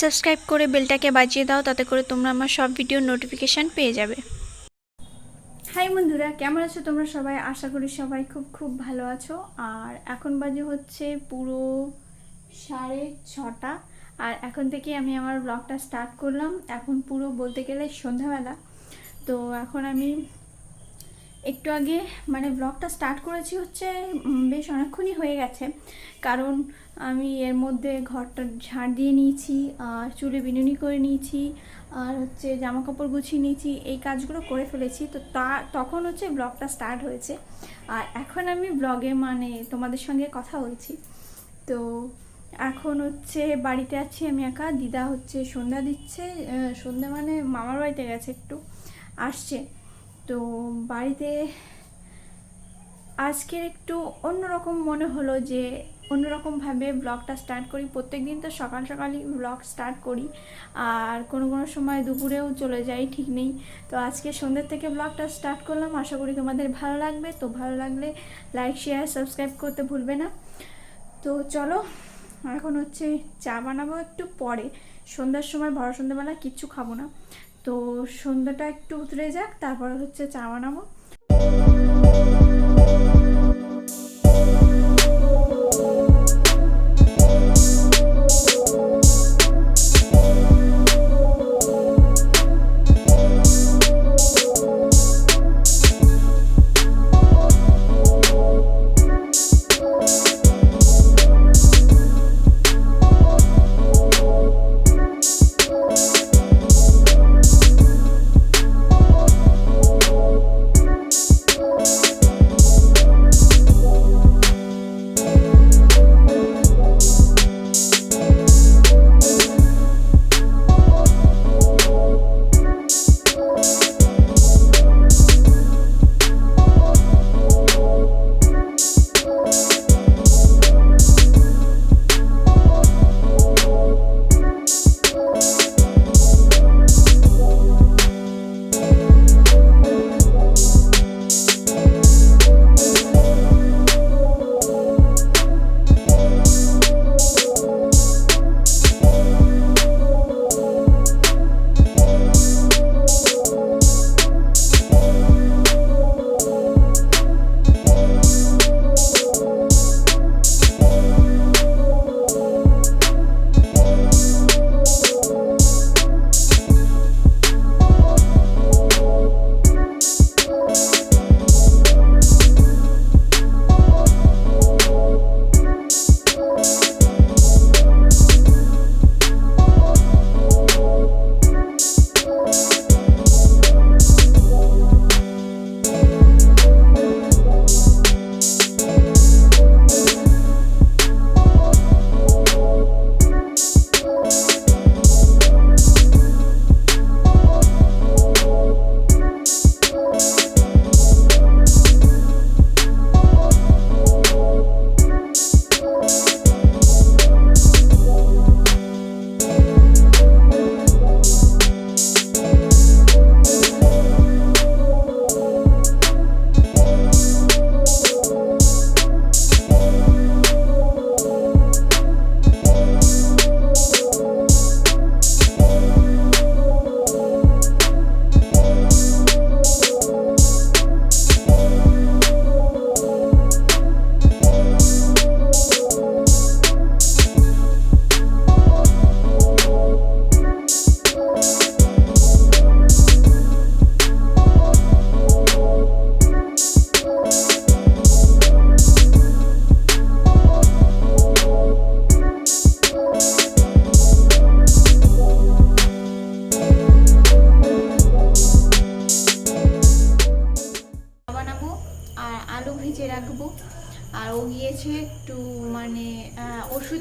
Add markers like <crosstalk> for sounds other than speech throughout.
Subscribe করে বেলটাকে বাজিয়ে দাও, তাতে করে তোমরা আমার সব ভিডিওর নোটিফিকেশান পেয়ে যাবে। হাই বন্ধুরা, কেমন আছো তোমরা সবাই? আশা করি সবাই খুব খুব ভালো আছো। আর এখন বাজে হচ্ছে পুরো সাড়ে ছটা। আর এখন থেকে আমি আমার ব্লগটা স্টার্ট করলাম। এখন পুরো বলতে গেলে সন্ধ্যাবেলা। তো এখন আমি একটু আগে মানে ব্লগটা স্টার্ট করেছি হচ্ছে বেশ অনেকক্ষণই হয়ে গেছে। কারণ আমি এর মধ্যে ঘরটা ঝাড় দিয়ে নিয়েছি, আর চুলে বিনুনি করে নিয়েছি, আর হচ্ছে জামা কাপড় গুছিয়ে নিয়েছি, এই কাজগুলো করে ফেলেছি। তো তা, তখন হচ্ছে ব্লগটা স্টার্ট হয়েছে। আর এখন আমি ব্লগে মানে তোমাদের সঙ্গে কথা বলছি। তো এখন হচ্ছে বাড়িতে আছি আমি একা, দিদা হচ্ছে সন্ধ্যা দিচ্ছে সন্ধ্যা মানে মামার বাড়িতে গেছে একটু, আসছে। তো বাড়িতে আজকের একটু অন্যরকম মনে হলো যে অন্যরকমভাবে ব্লগটা স্টার্ট করি। প্রত্যেক দিন তো সকাল সকালই ব্লগ স্টার্ট করি। আর কোনো কোনো সময় দুপুরেও চলে যাই, ঠিক নেই। তো আজকে সন্ধ্যের থেকে ব্লগটা স্টার্ট করলাম। আশা করি তোমাদের ভালো লাগবে। তো ভালো লাগলে লাইক শেয়ার সাবস্ক্রাইব করতে ভুলবে না। তো চলো, এখন হচ্ছে চা বানাবো একটু পরে। সন্ধ্যার সময় ভরা সন্ধ্যাবেলা কিচ্ছু খাব না। তো সন্ধ্যাটা একটু উতরে যাক তারপরে হচ্ছে চা বানাবো।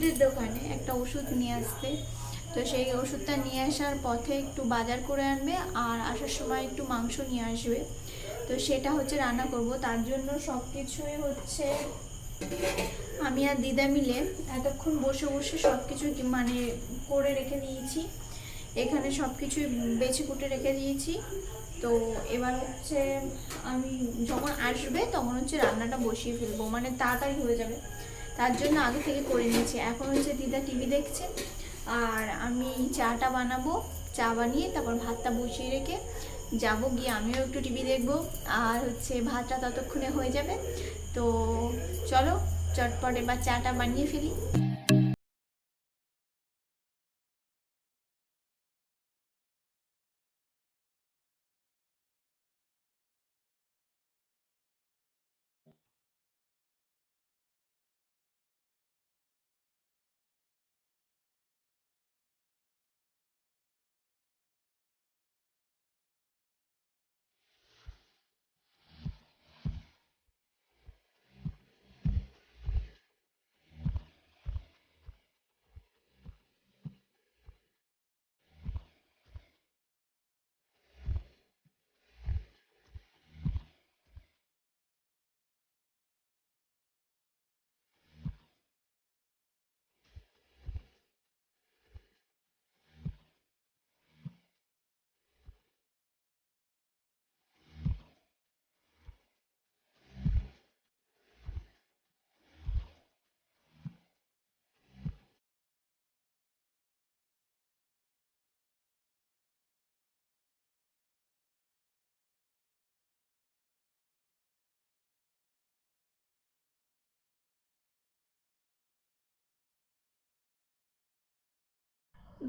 ওষুধের দোকানে একটা ওষুধ নিয়ে আসতে তো সেই ওষুধটা নিয়ে আসার পথে একটু বাজার করে আনবে আর আসার সময় একটু মাংস নিয়ে আসবে। তো সেটা হচ্ছে রান্না করব। তার জন্য সব কিছুই হচ্ছে আমি আর দিদা মিলে এতক্ষণ বসে বসে সব কিছু মানে করে রেখে দিয়েছি। এখানে সব কিছুই বেছে কুটে রেখে দিয়েছি। তো এবার হচ্ছে আমি যখন আসবে তখন হচ্ছে রান্নাটা বসিয়ে ফেলব। মানে তাড়াতাড়ি হয়ে যাবে। তার জন্য আগে থেকে করে নিয়েছি। এখন হচ্ছে দিদা টিভি দেখছে, আর আমি চাটা বানাবো, চা বানিয়ে তারপর ভাতটা বসিয়ে রেখে যাব গিয়ে আমিও একটু টিভি দেখব। আর হচ্ছে ভাতটা ততক্ষণে হয়ে যাবে। তো চলো চটপট এবার চাটা বানিয়ে ফেলি।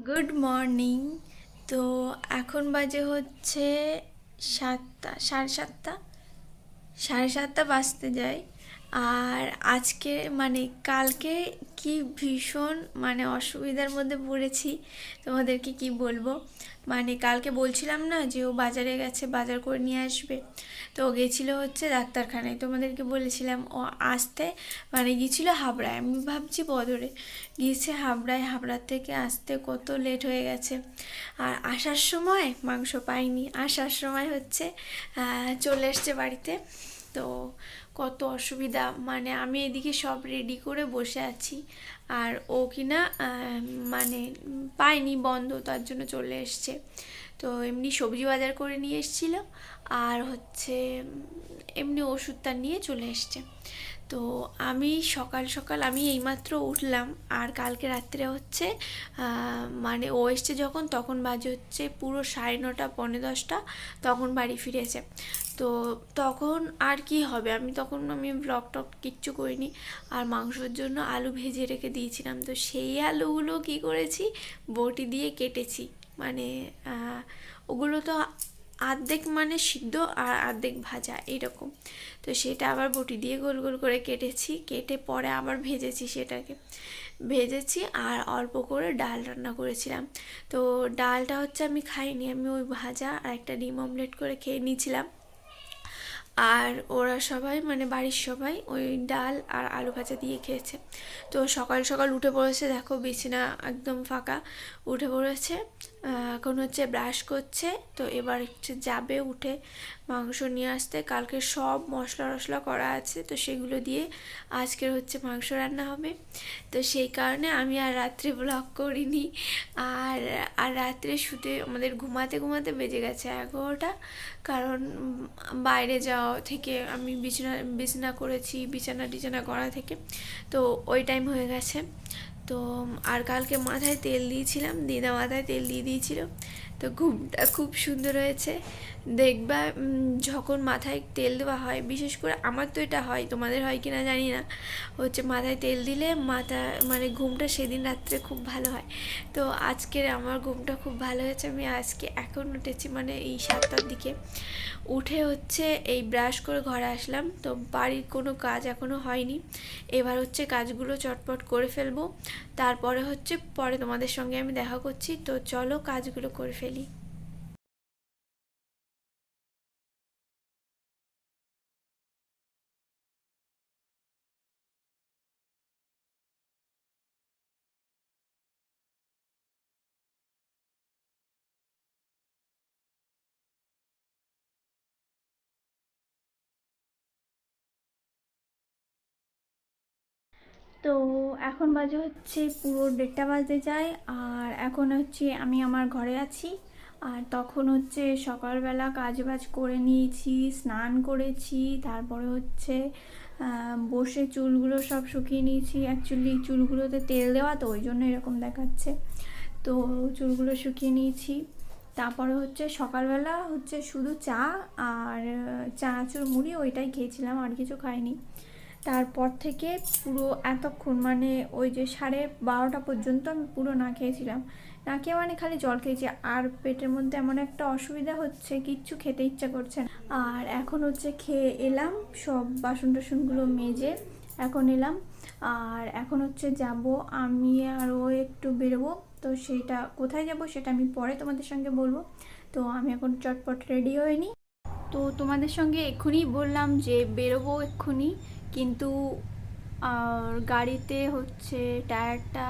গুড মর্নিং তো এখন বাজে হচ্ছে সাতটা, সাড়ে সাতটা? সাড়ে সাতটা বাজতে যাই আর আজকে মানে কালকে কি ভীষণ মানে অসুবিধার মধ্যে পড়েছি। তোমাদেরকে কি বলব? মানে কালকে বলছিলাম না যে ও বাজারে গেছে, বাজার করে নিয়ে আসবে। তো ও গেছিল হচ্ছে ডাক্তারখানায়। তোমাদেরকে বলেছিলাম, ও আসতে মানে গিয়েছিল হাবড়ায়। আমি ভাবছি বদরে, গিয়েছে হাবড়ায়। হাবড়ার থেকে আসতে কত লেট হয়ে গেছে। আর আসার সময় মাংস পাইনি। আসার সময় হচ্ছে চলে এসছে বাড়িতে। তো কত অসুবিধা। মানে আমি এদিকে সব রেডি করে বসে আছি। আর ও কিনা মানে পায়নি, বন্ধ, তার জন্য চলে এসছে। তো এমনি সবজি বাজার করে নিয়ে এসেছিল। আর হচ্ছে এমনি ওষুধটা নিয়ে চলে এসছে। তো আমি সকাল সকাল আমি এইমাত্র উঠলাম আর কালকে রাত্রে হচ্ছে মানে ও এসছে যখন, তখন বাজে হচ্ছে পুরো সাড়ে নটা পনেরো দশটা, তখন বাড়ি ফিরেছে। তো তখন আর কি হবে? আমি তখন আমি ব্লগ টক কিচ্ছু করিনি। আর মাংসর জন্য আলু ভেজে রেখে দিয়েছিলাম। তো সেই আলুগুলো কি করেছি? বটি দিয়ে কেটেছি। মানে ওগুলো তো আর্ধেক মানে সিদ্ধ আর আর্ধেক ভাজা, এইরকম। তো সেটা আবার বটি দিয়ে গোল গোল করে কেটেছি, কেটে পরে আবার ভেজেছি সেটাকে। ভেজেছি আর অল্প করে ডাল রান্না করেছিলাম। তো ডালটা হচ্ছে আমি খাইনি, আমি ওই ভাজা আর একটা ডিম অমলেট করে খেয়ে নিয়েছিলাম। আর ওরা সবাই মানে বাড়ির সবাই ওই ডাল আর আলু ভাজা দিয়ে খেয়েছে। তো সকাল সকাল উঠে পড়েছে, দেখো বিছানা একদম ফাঁকা। উঠে পড়েছে এখন হচ্ছে ব্রাশ করছে, তো এবার হচ্ছে যাবে উঠে মাংস নিয়ে আসতে। কালকে সব মশলা টশলা করা আছে, তো সেগুলো দিয়ে আজকের হচ্ছে মাংস রান্না হবে। তো সেই কারণে আমি আর রাত্রে ব্লগ করিনি। আর আর রাত্রে শুতে, আমাদের ঘুমাতে ঘুমাতে বেজে গেছে এগারোটা। কারণ বাইরে যাওয়া থেকে আমি বিছানা বিছানা করেছি, বিছানা টিছানা করা থেকে। তো ওই টাইম হয়ে গেছে। তো, আর কালকে মাথায় তেল দিয়েছিলাম, দিদা মাথায় তেল দিয়ে দিয়েছিল। তো ঘুমটা খুব সুন্দর হয়েছে। দেখবা যখন মাথায় তেল দেওয়া হয়, বিশেষ করে আমার তো এটা হয়, তোমাদের হয় কি না জানি না। হচ্ছে মাথায় তেল দিলে মাথা মানে ঘুমটা সেদিন রাত্রে খুব ভালো হয়। তো আজকের আমার ঘুমটা খুব ভালো হয়েছে, আমি আজকে এখন উঠেছি মানে এই সাতটার দিকে। উঠে হচ্ছে এই ব্রাশ করে ঘরে আসলাম, তো বাড়ির কোনো কাজ এখনও হয়নি। এবার হচ্ছে কাজগুলো চটপট করে ফেলব। তারপরে হচ্ছে পরে তোমাদের সঙ্গে আমি দেখা করছি, তো চলো কাজগুলো করে ফেলি। feliz. তো এখন বাজে হচ্ছে পুরো দেড়টা বাজতে যায়, আর এখন হচ্ছে আমি আমার ঘরে আছি। আর তখন হচ্ছে সকালবেলা কাজ বাজ করে নিয়েছি, স্নান করেছি, তারপরে হচ্ছে বসে চুলগুলো সব শুকিয়ে নিয়েছি। অ্যাকচুয়ালি চুলগুলোতে তেল দেওয়া তো, ওই জন্য এরকম দেখাচ্ছে। তো চুলগুলো শুকিয়ে নিয়েছি। তারপরে হচ্ছে সকালবেলা হচ্ছে শুধু চা আর চানাচুর মুড়ি ওইটাই খেয়েছিলাম, আর কিছু খাইনি। তারপর থেকে পুরো এতক্ষণ মানে ওই যে সাড়ে বারোটা পর্যন্ত আমি পুরো না খেয়েছিলাম। না খেয়ে মানে খালি জল খেয়েছি। আর পেটের মধ্যে এমন একটা অসুবিধা হচ্ছে, কিচ্ছু খেতে ইচ্ছা করছে না। আর এখন হচ্ছে খেয়ে এলাম, সব বাসন টাসনগুলো মেজে এখন এলাম। আর এখন হচ্ছে যাব আমি আরও একটু বেরোবো। তো সেটা কোথায় যাব সেটা আমি পরে তোমাদের সঙ্গে বলব। তো আমি এখন চটপট রেডি নিই। তো তোমাদের সঙ্গে এক্ষুনি বললাম যে বেরোবো এক্ষুনি। কিন্তু গাড়িতে হচ্ছে টায়ারটা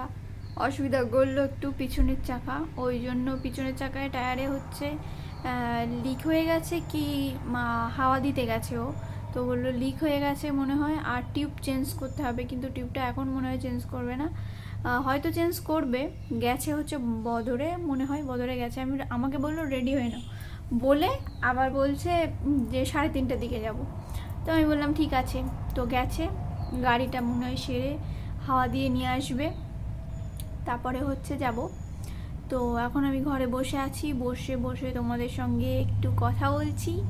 অসুবিধা করল একটু পিছনের চাকা। ওই জন্য পিছনের চাকায় টায়ারে হচ্ছে লিক হয়ে গেছে কি হাওয়া দিতে গেছে ও। তো বলল লিক হয়ে গেছে মনে হয়, আর টিউব চেঞ্জ করতে হবে। কিন্তু টিউবটা এখন মনে হয় চেঞ্জ করবে না। হয়তো চেঞ্জ করবে, গেছে হচ্ছে বদরে, মনে হয় বদরে গেছে। আমি, আমাকে বলল রেডি হয়ে নাও। বলে আবার বলছে যে সাড়ে তিনটার দিকে যাব। তো আমি বললাম, ঠিক আছে। তো গেছে, গাড়িটা মনে হয় সেরে হাওয়া দিয়ে নিয়ে আসবে। তারপরে হচ্ছে যাব। তো এখন আমি ঘরে বসে আছি, বসে বসে তোমাদের সঙ্গে একটু কথা বলছি।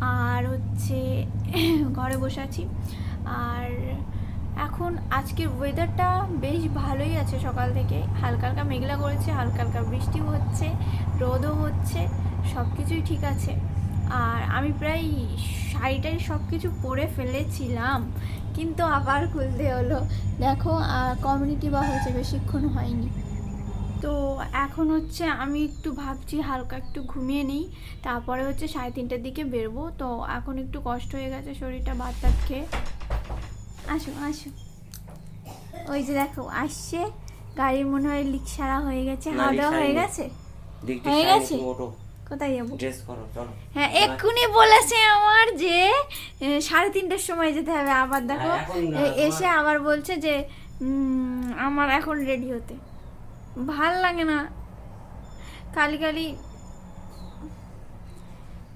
আর হচ্ছে <coughs> ঘরে বসে আছি। আর এখন আজকের ওয়েদারটা বেশ ভালোই আছে সকাল থেকে। হালকা হালকা মেঘলা করেছে হালকা হালকা বৃষ্টিও হচ্ছে, রোদও হচ্ছে সব কিছুই ঠিক আছে। আর আমি প্রায় শাড়িটাই সব কিছু পরে ফেলেছিলাম কিন্তু আবার খুলতে হলো। দেখো আর কমিউনিটি বা হয়েছে বেশিক্ষণ হয়নি। তো এখন হচ্ছে আমি একটু ভাবছি হালকা একটু ঘুমিয়ে নিই তারপরে হচ্ছে সাড়ে তিনটের দিকে বেরবো। তো এখন একটু কষ্ট হয়ে গেছে শরীরটা ভাত টাত খেয়ে। আসো আসো। ওই যে দেখো আসছে। গাড়ির মনে হয় লিক সারা হয়ে গেছে হাওয়া হয়ে গেছে? হয়ে গেছে? কোথায় যাব? ড্রেস করো চলো। হ্যাঁ এক্ষুনি বলেছে আমার যে সাড়ে তিনটের সময় যেতে হবে আবার দেখো হ্যাঁ, এ, এসে আবার বলছে যে আমার এখন রেডি হতে। ভালো লাগে না। কালি কালি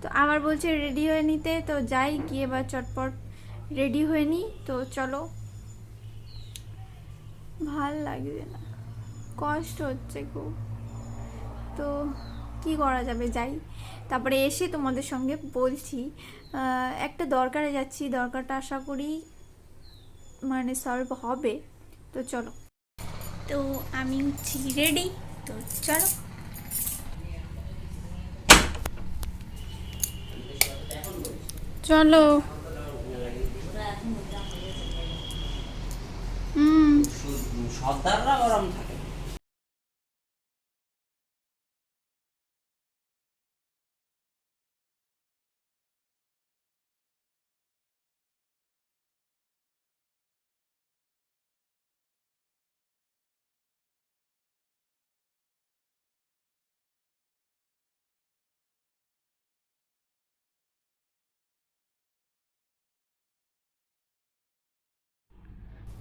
তো আবার বলছে রেডি হয়ে নিতে তো যাই গিয়ে এবার চটপট রেডি হয়ে নিই তো চলো। ভালো লাগছে না। কষ্ট হচ্ছে খুব। তো কি করা যাবে যাই। তারপরে এসে তোমাদের সঙ্গে বলছি একটা দরকারে যাচ্ছি, দরকারটা আশা করি মানে সলভ হবে। তো চলো। তো আমি হচ্ছি রেডি তো চলো। চলো। হুম। সর্দাররা গরম থাকে।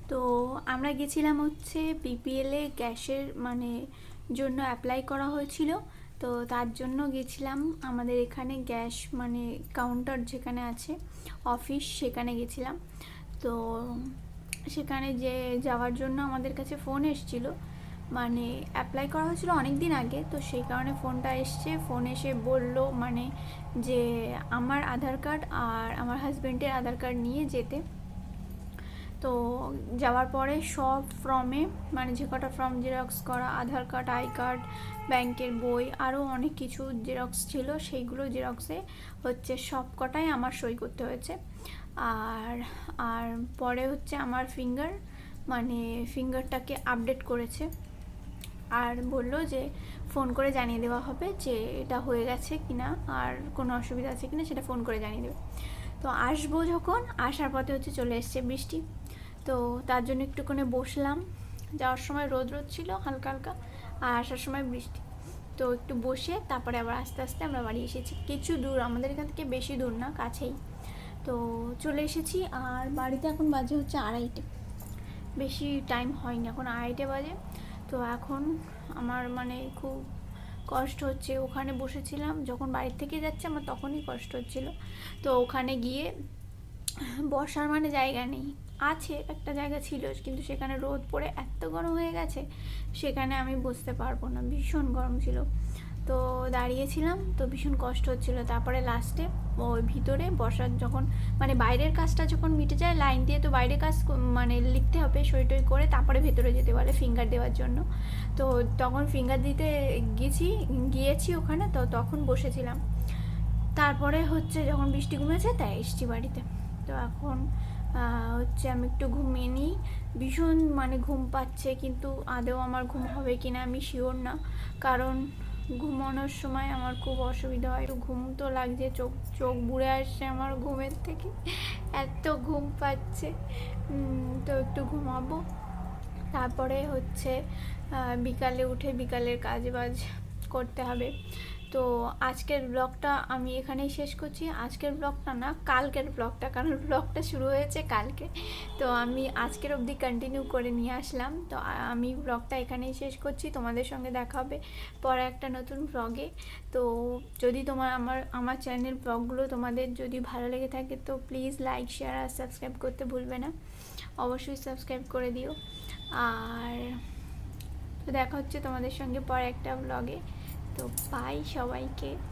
তো আমরা গেছিলাম হচ্ছে বিপিএলে গ্যাসের মানে জন্য অ্যাপ্লাই করা হয়েছিল। তো তার জন্য গেছিলাম। আমাদের এখানে গ্যাস মানে কাউন্টার যেখানে আছে অফিস সেখানে গেছিলাম। তো সেখানে যে যাওয়ার জন্য আমাদের কাছে ফোন এসেছিল। মানে অ্যাপ্লাই করা হয়েছিল অনেক দিন আগে। তো সেই কারণে ফোনটা এসছে। ফোন এসে বলল মানে যে আমার আধার কার্ড আর আমার হাজব্যান্ডের আধার কার্ড নিয়ে যেতে। তো যাওয়ার পরে সব ফর্মে মানে যে কটা ফর্ম জেরক্স করা আধার কার্ড আই কার্ড ব্যাংকের বই আরও অনেক কিছু জেরক্স ছিল, সেইগুলো জেরক্সে হচ্ছে সব কটাই আমার সই করতে হয়েছে। আর আর পরে হচ্ছে আমার ফিঙ্গার মানে ফিঙ্গারটাকে আপডেট করেছে। আর বলল যে ফোন করে জানিয়ে দেওয়া হবে যে এটা হয়ে গেছে কি না আর কোনো অসুবিধা আছে কি না সেটা ফোন করে জানিয়ে দেবে। তো আসব যখন, আসার পথে হচ্ছে চলে এসছে বৃষ্টি। তো তার জন্য একটুখানি বসলাম। যাওয়ার সময় রোদ রোদ ছিল, হালকা হালকা, আর আসার সময় বৃষ্টি। তো একটু বসে তারপরে আবার আস্তে আস্তে আমরা বাড়ি এসেছি। কিছু দূর, আমাদের এখান থেকে বেশি দূর না, কাছেই। তো চলে এসেছি, আর বাড়িতে এখন বাজে হচ্ছে আড়াইটে। বেশি টাইম হয়নি, এখন আড়াইটে বাজে। তো এখন আমার মানে খুব কষ্ট হচ্ছে, ওখানে বসেছিলাম। যখন বাড়ির থেকে যাচ্ছে, আমার তখনই কষ্ট হচ্ছিল। তো ওখানে গিয়ে বসার মানে জায়গা নেই। আছে, একটা জায়গা ছিল, কিন্তু সেখানে রোদ পড়ে এত গরম হয়ে গেছে, সেখানে আমি বসতে পারব না। ভীষণ গরম ছিল। তো দাঁড়িয়েছিলাম, তো ভীষণ কষ্ট হচ্ছিল। তারপরে লাস্টে ওই ভিতরে বসার যখন মানে বাইরের কাজটা যখন মিটে যায় লাইন দিয়ে তো বাইরের কাজ মানে লিখতে হবে, সই টই করে তারপরে ভেতরে যেতে বলে ফিঙ্গার দেওয়ার জন্য। তো তখন ফিঙ্গার দিতে গেছি, গিয়েছি ওখানে, তো তখন বসেছিলাম। তারপরে হচ্ছে যখন বৃষ্টি কমেছে তাই এসছি বাড়িতে। তো এখন হচ্ছে আমি একটু ঘুমিয়ে নিই। ভীষণ মানে ঘুম পাচ্ছে, কিন্তু আদেও আমার ঘুম হবে কি না আমি শিওর না। কারণ ঘুমানোর সময় আমার খুব অসুবিধা হয়। ঘুম তো লাগছে, চোখ চোখ বুড়ে আসছে আমার ঘুমের থেকে। এত ঘুম পাচ্ছে। তো একটু ঘুমাবো। তারপরে হচ্ছে বিকালে উঠে বিকালের কাজ বাজ করতে হবে। তো আজকের ব্লগটা আমি এখানেই শেষ করছি। আজকের ব্লগটা না, কালকের ব্লগটা, কারণ ব্লগটা শুরু হয়েছে কালকে। তো আমি আজকের অবধি কন্টিনিউ করে নিয়ে আসলাম। তো আমি ব্লগটা এখানেই শেষ করছি। তোমাদের সঙ্গে দেখা হবে পরে একটা নতুন ব্লগে তো যদি তোমার, আমার আমার চ্যানেল ব্লগগুলো তোমাদের যদি ভালো লেগে থাকে, তো প্লিজ লাইক শেয়ার আর সাবস্ক্রাইব করতে ভুলবে না। অবশ্যই সাবস্ক্রাইব করে দিও। আর তো দেখা হচ্ছে তোমাদের সঙ্গে পরে একটা ব্লগে তো বাই সবাইকে।